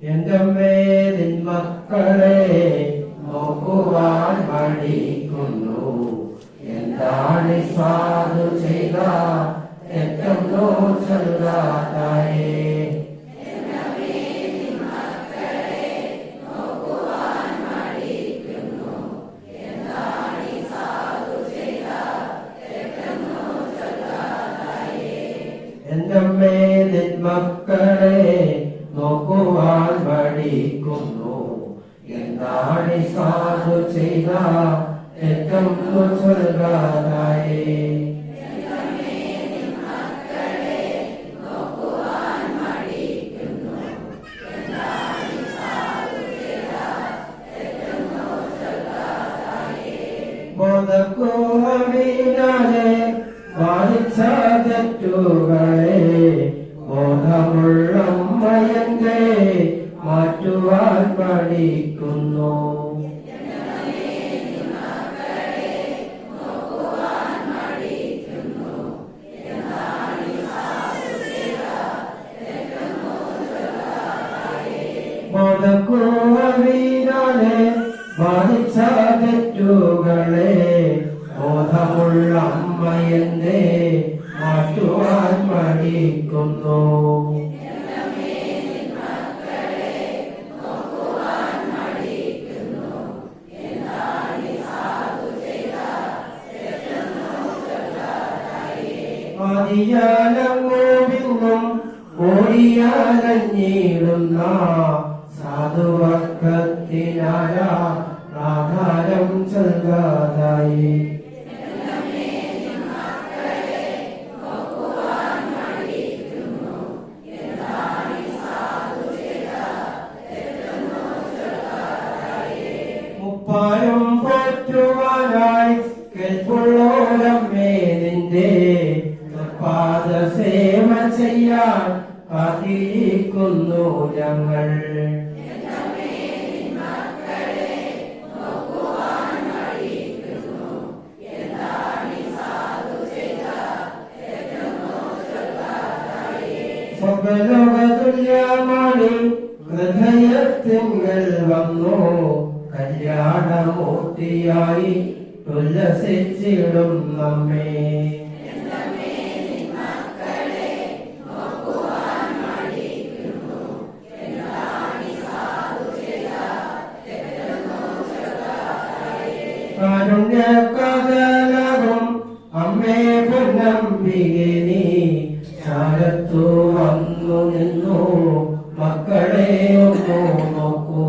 എന്റമ്മേ നിൻ മക്കളെ നോക്കുവാൻ മടിക്കുന്നു? എന്താണ് സാധു ചെയ്ത? തെറ്റെന്നോ ചെല്ലാതായേ എന്റമ്മേ നിൻ മക്കളെ നോക്കുവാൻ പഠിക്കുന്നു. എന്താണ് സാധു ചെയ്ത? തെറ്റെന്നു ചൊല്ലാതായേ ബോധക്കോടിനാലെ ബാധിച്ച തെറ്റുകളെ ബോധമുള്ള മാറ്റുവാൻ പഠിക്കുന്നു ബോധക്കോടിനാലെ ബാധിച്ച തെറ്റുകളെ ബോധമുള്ള അമ്മയെന്നെ മാറ്റുവാൻ പഠിക്കുന്നു ആദിയാലങ്ങോവിന്നും ഓടിയാലഞ്ഞിടുന്ന സാധുവക്കത്തിനായ ആധാരം ചെറുതായി മുപ്പാലും സേവ ചെയ്യാൻ കാത്തിരിക്കുന്നു ഞങ്ങൾ. സ്വലോകതുല്യമാണ് ഹൃദയത്തിങ്കൽ വന്നു. കല്യാണമൂർത്തിയായി ഉല്ലസിച്ചിടും നമ്മെ. പൊന്നമ്പികെ നീ ചാരത്തു വന്നു നിന്നു. മക്കളെ ഒന്നു നോക്കൂ.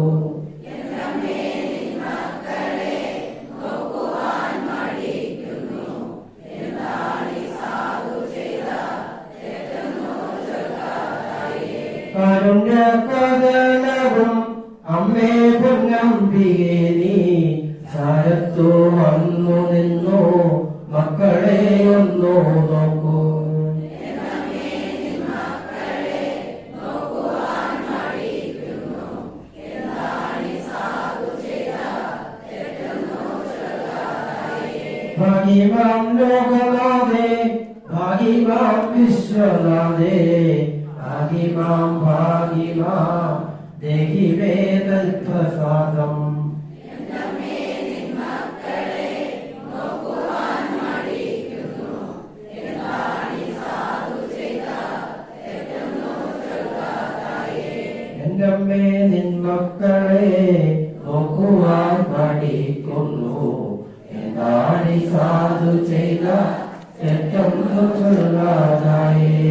കാരുണ്യകഥലകും അമ്മേ പൊന്നമ്പികെ നീ ഭാഗ്യവാൻ ലോകനാഥേ ഭാഗ്യവാൻ വിശ്വനാഥേ ഭാഗ്യവാൻ ഭാഗ്യവാൻ ദേഹി വേദൽ പ്രസാദം എന്റമ്മേ നിൻ മക്കളെ നോക്കുവാൻ പഠിക്കുന്നു. എന്താണ് സാധു ചെയ്ത തെറ്റൊന്നു ചൊല്ലാതായേ